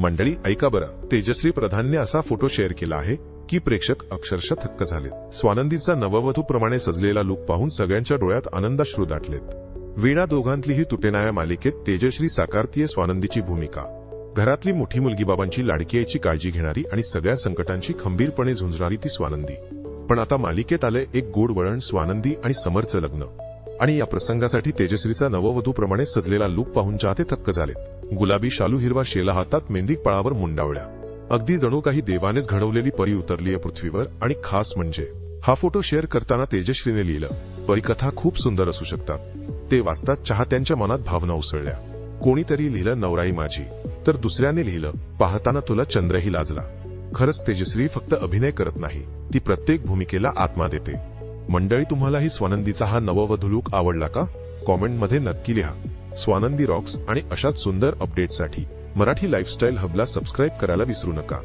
मंडळी ऐका बरं. तेजश्री प्रधानने असा फोटो शेअर केला आहे की प्रेक्षक अक्षरशः थक्क झालेत. स्वानंदीचा नववधूप्रमाणे सजलेला लुक पाहून सगळ्यांच्या डोळ्यात आनंदाश्रू दाटलेत. वीणा दोघांतलीही तुटेनाया मालिकेत तेजश्री साकारतीये स्वानंदीची भूमिका. घरातली मोठी मुलगी बाबांची लाडकी काळजी घेणारी आणि सगळ्या संकटांची खंबीरपणे झुंजणारी ती स्वानंदी. पण आता मालिकेत आलंय एक गोड वळण स्वानंदी आणि समरचं लग्न. आणि या प्रसंगासाठी तेजश्रीचा नववधूप्रमाणे सजलेला लूक पाहून चाहते थक्क झालेत. गुलाबी शालू हिरवा शेला हातात मेंदिक पळावर मुंडावळ्या. अगदी जणू काही देवानेच घडवलेली परी उतरलीय पृथ्वीवर आणि खास म्हणजे. हा फोटो शेअर करताना तेजश्रीने लिहिलं परिकथा खूप सुंदर असू शकतात. ते वाचतात चाहत्यांच्या मनात भावना उसळल्या. कोणीतरी लिहिलं नवराई माझी. तर दुसऱ्याने लिहिलं पाहताना तुला चंद्रही लाजला. खरंच तेजश्री फक्त अभिनय करत नाही ती प्रत्येक भूमिकेला आत्मा देते. मंडळी तुम्हालाही स्वानंदीचा हा नववधुलूक आवडला का? कॉमेंटमध्ये नक्की लिहा. स्वानंदी रॉक्स आणि अशाच सुंदर अपडेटसाठी मराठी लाईफस्टाईल हबला सबस्क्राईब करायला विसरू नका.